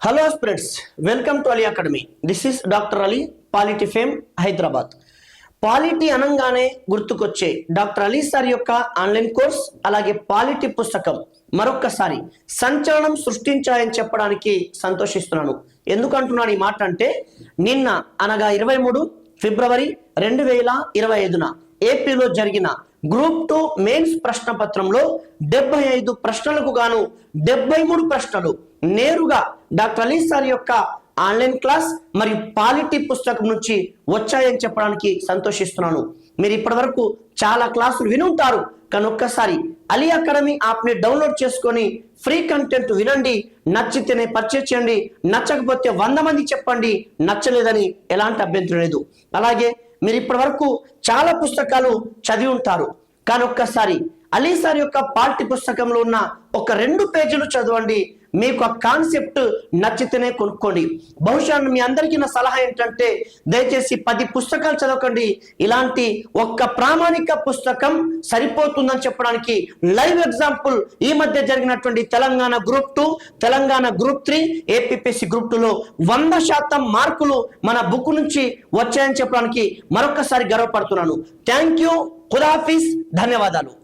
Hello friends welcome to Ali academy this is doctor Ali polity fame Hyderabad polity అనగానే గుర్తుకొచ్చే doctor Ali sir యొక్క online course అలాగే polity పుస్తకం మరొక్కసారి సంచలనం సృష్టించాయని చెప్పడానికి సంతోషిస్తున్నాను. ఎందుకంటున్నాను ఈ మాట అంటే నిన్న అనగా ఇరవై మూడు ఫిబ్రవరి రెండు వేల ఇరవై ఐదున ఏపీలో జరిగిన గ్రూప్ టూ మెయిన్స్ ప్రశ్న పత్రంలో డెబ్బై ఐదు ప్రశ్నలకు గాను డెబ్బై మూడు ప్రశ్నలు నేరుగా డాక్టర్ అలీ సార్ యొక్క ఆన్లైన్ క్లాస్ మరియు పాలిటీ పుస్తకం నుంచి వచ్చాయని చెప్పడానికి సంతోషిస్తున్నాను. మీరు ఇప్పటి వరకు చాలా క్లాసులు వినుంటారు కానీ ఒక్కసారి అలీ అకాడమీ యాప్ని డౌన్లోడ్ చేసుకొని ఫ్రీ కంటెంట్ వినండి నచ్చితేనే పర్చేస్ చేయండి నచ్చకపోతే వంద మంది చెప్పండి నచ్చలేదని ఎలాంటి అభ్యంతరం లేదు. అలాగే మీరు ఇప్పటి వరకు చాలా పుస్తకాలు చదివి ఉంటారు కానీ ఒక్కసారి అలీ సార్ యొక్క పాఠ్య పుస్తకంలో ఉన్న ఒక రెండు పేజీలు చదవండి మీకు ఆ కాన్సెప్ట్ నచ్చితేనే కొనుక్కోండి. బహుశా మీ అందరికీ నా సలహా ఏంటంటే దయచేసి పది పుస్తకాలు చదవకండి. ఇలాంటి ఒక్క ప్రామాణిక పుస్తకం సరిపోతుందని చెప్పడానికి లైవ్ ఎగ్జాంపుల్ ఈ మధ్య జరిగినటువంటి Telangana group two Telangana group three APPC group టూలో వంద శాతం మార్కులు మన బుక్ నుంచి వచ్చాయని చెప్పడానికి మరొకసారి గర్వపడుతున్నాను. Thank you. ఖుదాఫీస్ ధన్యవాదాలు.